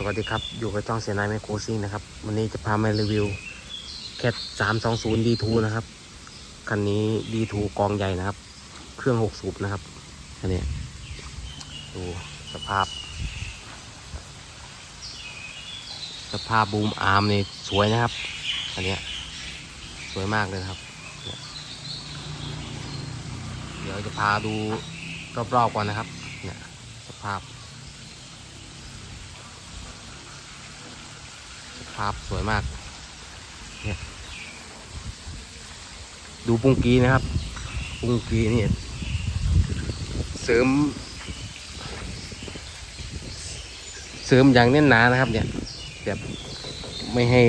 สวัสดีครับ อยู่กับช่องเสียนายแมคโครซิงนะครับ วันนี้จะพามารีวิวแคทสามสองศูนย์ดีทูนะครับ คันนี้ดีทูกองใหญ่นะครับ เครื่องหกสูบนะครับอันนี้ ดูสภาพ สภาพบูมอาร์มนี่สวยนะครับอันนี้ สวยมากเลยครับ เดี๋ยวจะพาดูรอบๆก่อนนะครับ เนี่ย สภาพ ภาพสวยมากเนี่ยดูปุงกีนะครับ ปุงกีนี่เสริม เสริมอย่างแน่นหนานะครับ เนี่ยแบบไม่ให้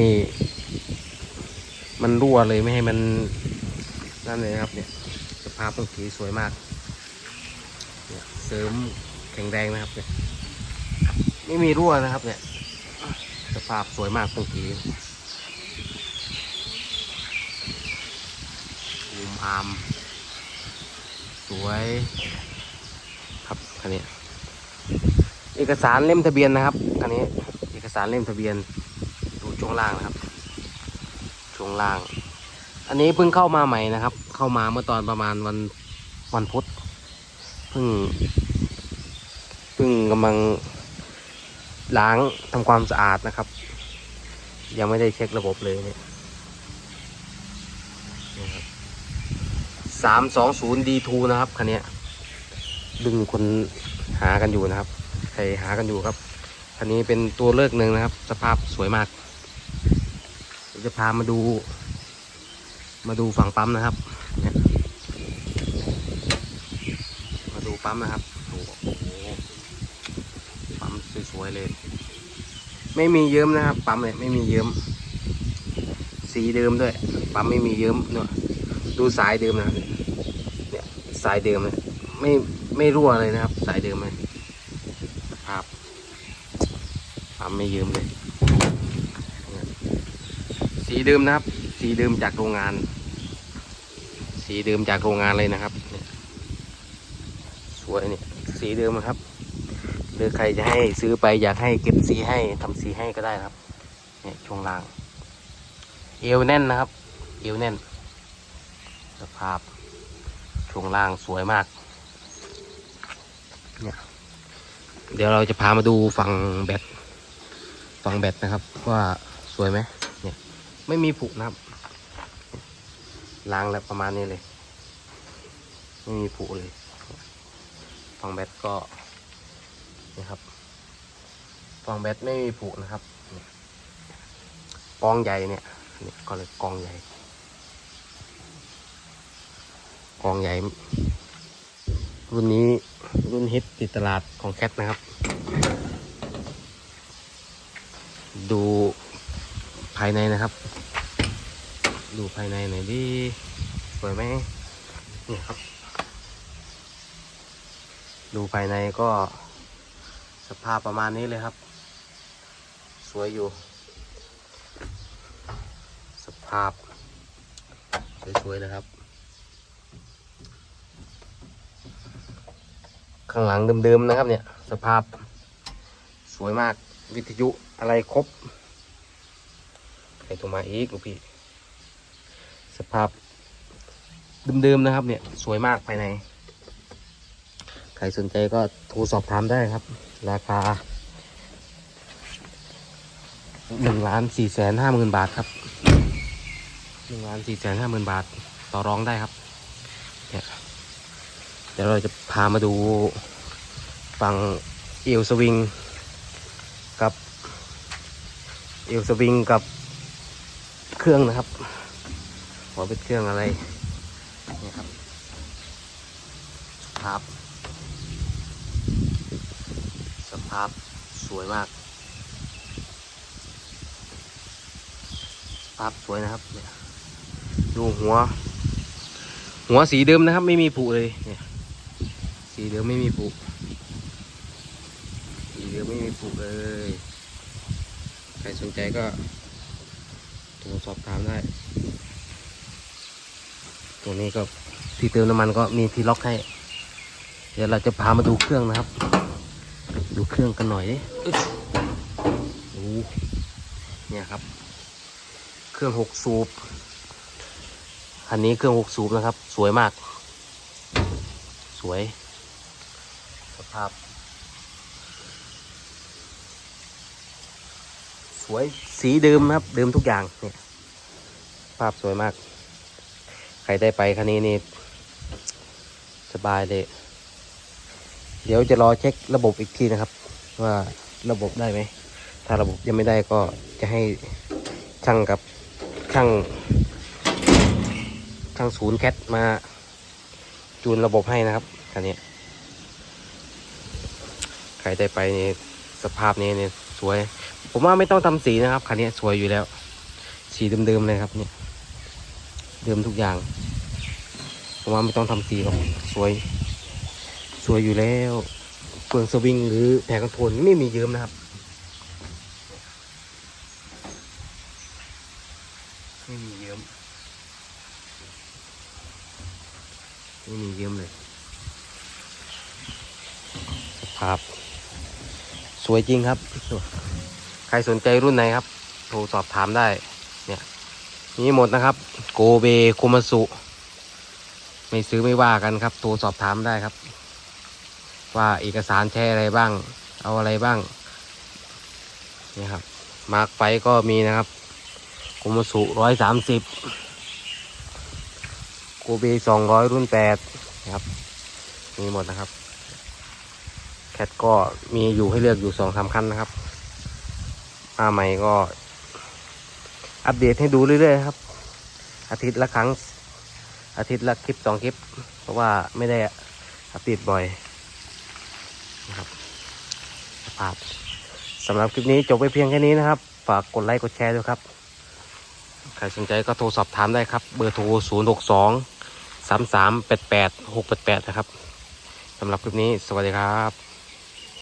มันรั่วเลยไม่ให้มันนั่นเลยนะครับ เนี่ยสภาพปุงกีสวยมากเนี่ยเสริมแข็งแรงนะครับเนี่ยไม่มีรั่วนะครับเนี่ย ภาพสวยมากตรงกีบูมอาร์มสวยครับคันนี้ เอกสารเล่มทะเบียนนะครับคันนี้ เอกสารเล่มทะเบียน ดูช่วงล่างนะครับ ช่วงล่าง อันนี้เพิ่งเข้ามาใหม่นะครับ เข้ามาเมื่อตอนประมาณวันวันพุธเพิ่งเพิ่งกำลัง ล้างทำความสะอาดนะครับ ยังไม่ได้เช็คระบบเลยเนี่ยสามสองศูนย์ดีทูนะครับคันนี้ดึงคนหากันอยู่นะครับใครหากันอยู่ครับคันนี้เป็นตัวเลือกหนึ่งนะครับ สภาพสวยมากจะพามาดู มาดูฝั่งปั๊มนะครับ มาดูปั๊มนะครับดูโอ้โหปั๊มส วยเลย ไม่มีเยิ้มนะครับ ปั๊มเนี่ยไม่มีเยิ้ม สีเดิมด้วย ปั๊มไม่มีเยิ้มเนาะดูสายเดิมนะครับเนี่ยสายเดิมเนี่ยไม่ไม่รั่วเลยนะครับ สายเดิมเลยสภาพปั๊มไม่เยิ้มเลย สีเดิมนะครับ สีเดิมจากโรงงาน สีเดิมจากโรงงานเลยนะครับสวยเนี่ยสีเดิมครับ หรือใครจะให้ซื้อไปอยากให้เก็บสีให้ทำสีให้ก็ได้นะครับ เนี่ยช่วงล่าง เอวแน่นนะครับ เอวแน่น สภาพช่วงล่างสวยมาก เนี่ยเดี๋ยวเราจะพามาดูฝั่งแบตฝั่งแบตนะครับ ว่าสวยไหมเนี่ย ไม่มีผุนะครับล้างแล้วประมาณนี้เลย ไม่มีผุเลยฝั่งแบตก็ นี่ครับฟองแบตไม่มีผุนะครับกองใหญ่เนี่ยเนี่ยก็เลยกองใหญ่กองใหญ่ รุ่นนี้รุ่นฮิตติดตลาดของแคทนะครับ ดูภายในนะครับ ดูภายในหน่อยดิสวยไหมเนี่ยครับ ดูภายในก็ สภาพประมาณนี้เลยครับ สวยอยู่ สภาพ สวยๆนะครับ ข้างหลังเดิมๆนะครับเนี่ย สภาพสวยมากวิทยุอะไรครบใครโทรมาอีกลูกพี่ สภาพเดิมๆนะครับเนี่ย สวยมากภายใน ใครสนใจก็โทรสอบถามได้ครับ ราคาหนึ่งล้านสี่แสนห้าหมื่นบาทครับหนึ่งล้านสี่แสนห้าหมื่นบาทต่อรองได้ครับเนี่ยเดี๋ยวเราจะพามาดูฝั่งเอวสวิงกับเอวสวิงกับเครื่องนะครับว่าเป็นเครื่องอะไรเนี่ยครับครับ ส ภาพสวยมาก ภาพสวยนะครับเนี่ยดูหัว หัวสีเดิมนะครับ ไม่มีผุเลยเนี่ยสีเดิมไม่มีผุสีเดิมไม่มีผุเลย ใครสนใจก็โทรสอบถามได้ ตัวนี้ก็ที่เติมน้ำมันก็มีที่ล็อกให้ เดี๋ยวเราจะพามาดูเครื่องนะครับ ดูเครื่องกันหน่อยดิอึ๊บเนี่ยครับ เครื่องหกสูบคันนี้เครื่องหกสูบนะครับ สวยมาก สวย สภาพ สวยสีเดิมครับ เดิมทุกอย่างเนี่ย ภาพสวยมาก ใครได้ไปคันนี้นี่สบายเลย เดี๋ยวจะรอเช็คระบบอีกทีนะครับ ว่าระบบได้ไหม ถ้าระบบยังไม่ได้ก็จะให้ช่างกับช่างช่างศูนย์แคทมา จูนระบบให้นะครับคันนี้ใครได้ไปนี่สภาพนี้เนี่ยสวย ผมว่าไม่ต้องทำสีนะครับคันนี้สวยอยู่แล้ว สีเดิมๆเลยครับเนี่ยเดิมทุกอย่าง ผมว่าไม่ต้องทำสีหรอกสวย วยอยู่แล้วเปลืองสวิงหรือแผงคอนโทรลไม่มีเยิ้มนะครับ ไม่มีเยิ้มไม่มีเยิ้มเลยสภาพสวยจริงครับ ใครสนใจรุ่นไหนครับ โทรสอบถามได้ เนี่ยมีหมดนะครับ โกเบคุมาสุ ไม่ซื้อไม่ว่ากันครับ โทรสอบถามได้ครับ ว่าเอกสารแช่อะไรบ้าง เอาอะไรบ้างนี่ครับมาร์กไฟก็มีนะครับคุมาสุร้อยสามสิบกเบสองร้อยรุ่นแปดนะครับ มีหมดนะครับแคทก็มีอยู่ให้เลือกอยู่สองสามคันนะครับมาใหม่ก็อัปเดตให้ดูเรื่อยๆครับ อาทิตย์ละครั้ง อาทิตย์ละคลิปสองคลิป เพราะว่าไม่ได้อัปเดตบ่อย นะครับสภาพสำหรับคลิปนี้จบไปเพียงแค่นี้นะครับ ฝากกดไลค์กดแชร์ด้วยครับ ใครสนใจก็โทรสอบถามได้ครับ เบอร์โทร 0 6 2 3 3 8 8 6 8 8 นะครับสำหรับคลิปนี้สวัสดีครับ